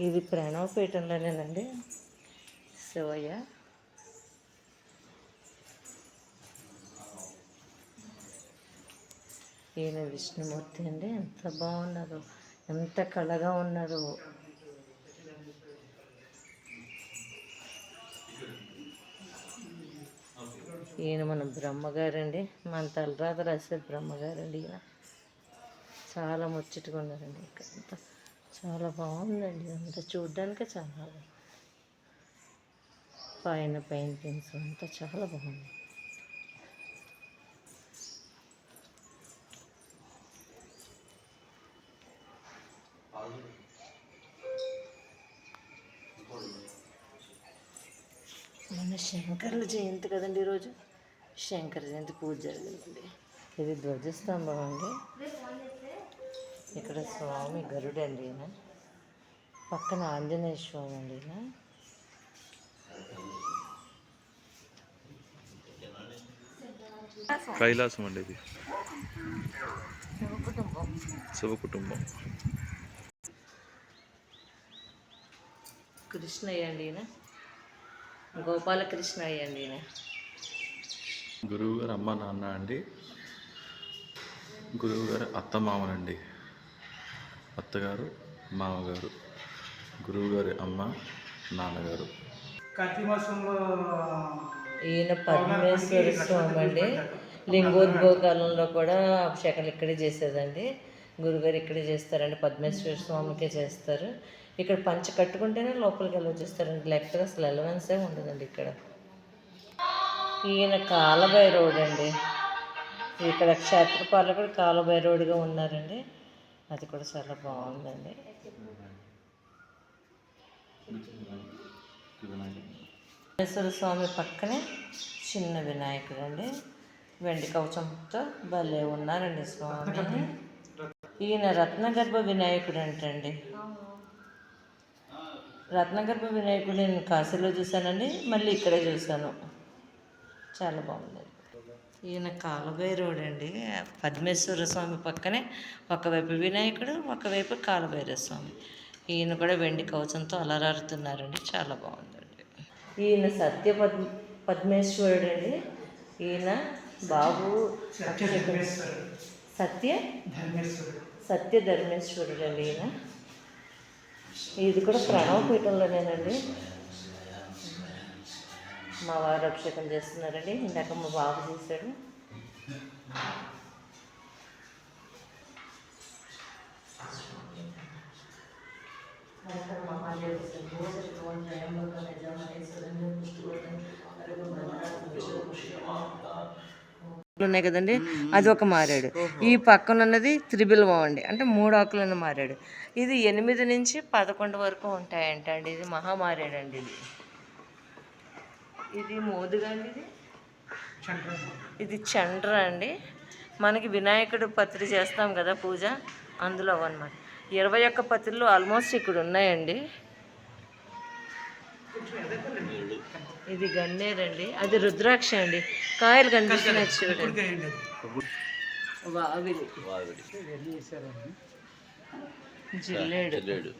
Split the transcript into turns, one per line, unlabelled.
ఇది ప్రాణవపీఠంలోనేనండి శివయ్య ఈయన విష్ణుమూర్తి అండి. ఎంత బాగున్నారు ఎంత కళగా ఉన్నారు. ఈయన మన బ్రహ్మగారండి. మన తలరాత రాసే బ్రహ్మగారండి ఈయన. చాలా ముచ్చటగా ఉన్నారండి. ఇక్కడ చాలా బాగుందండి. అంతా చూడ్డానికే చాలా. పైన పెయింటింగ్స్ అంతా చాలా బాగుంది. మన శంకరుల జయంతి కదండి ఈరోజు? శంకర జయంతి పూజ జరిగిందండి. ఇది ధ్వజస్తంభం అండి. ఇక్కడ స్వామి గరుడు అండి ఈయన పక్కన ఆంజనేయ స్వామి అండి ఈయన
కైలాసం అండి ఇది
కుటుంబం
శివ కుటుంబం
కృష్ణయ్య అండి ఈయన గోపాలకృష్ణయ్య అండి ఈయన
గురువు గారు అమ్మ నాన్న అండి. గురువు గారు అత్త మామలండి అత్తగారు మామగారు గురువు గారి అమ్మ నాన్నగారు.
కార్తీక మాసంలో
ఈయన పరమేశ్వర స్వామి అండి. లింగోద్భవ కాలంలో కూడా అభిషేకాలు ఇక్కడే చేసేదండి. గురుగారు ఇక్కడే చేస్తారండి. పద్మేశ్వర స్వామికే చేస్తారు. ఇక్కడ పంచ కట్టుకుంటేనే లోపలికి వెళ్ళి చేస్తారండి. లేకపోతే అసలు ఎలవెన్సే ఉండదండి ఇక్కడ. ఈయన కాలభైరవుడు అండి ఇక్కడ క్షేత్రపాలకుడు కాలభైరవుడిగా ఉన్నారండి. అది కూడా చాలా బాగుందండి. వెంకటేశ్వర స్వామి పక్కనే చిన్న వినాయకుడు అండి వెండి కవచంతో భలే ఉన్నారండి స్వామి. ఈయన రత్నగర్భ వినాయకుడు అంటండి రత్నగర్భ వినాయకుడు నేను కాశీలో చూశానండి మళ్ళీ ఇక్కడే చూశాను. చాలా బాగుంది. ఈయన కాలభైరవుడు అండి పద్మేశ్వర స్వామి పక్కనే ఒకవైపు వినాయకుడు ఒకవైపు కాలభైరవ స్వామి. ఈయన కూడా వెండి కవచంతో అలరారుతున్నారండి. చాలా బాగుందండి. ఈయన సత్య పద్మ పద్మేశ్వరుడు అండి ఈయన బాబు
సత్య ధర్మేశ్వరుడు.
సత్య?
ధర్మేశ్వరుడు.
సత్య ధర్మేశ్వరుడు అండి ఈయన. ఇది కూడా ప్రణవ పీఠంలోనేనండి మా వారు అభిషేకం చేస్తున్నారండి. ఇందాక మా బాబు చేశాడు ఉన్నాయి కదండి. అది ఒక మారాడు. ఈ పక్కన ఉన్నది త్రిబిల్వం అండి. అంటే మూడు ఆకులను మారాడు. ఇది ఎనిమిది నుంచి పదకొండు వరకు ఉంటాయంట అండి ఇది మహా మారాడండి ఇది. ఇది మోదుగా అండి ఇది?
చంద్రుడు
ఇది చండ్ర అండి. మనకి వినాయకుడు పత్రి చేస్తాం కదా పూజ అందులో అవన్నమాట ఇరవై ఒక్క పత్రులు ఆల్మోస్ట్ ఇక్కడ ఉన్నాయండి. ఇది గన్నేరండి అది రుద్రాక్ష అండి. కాయలు కనిపిస్తున్నాయి చూడండి. వావిడి. జిల్లేడు.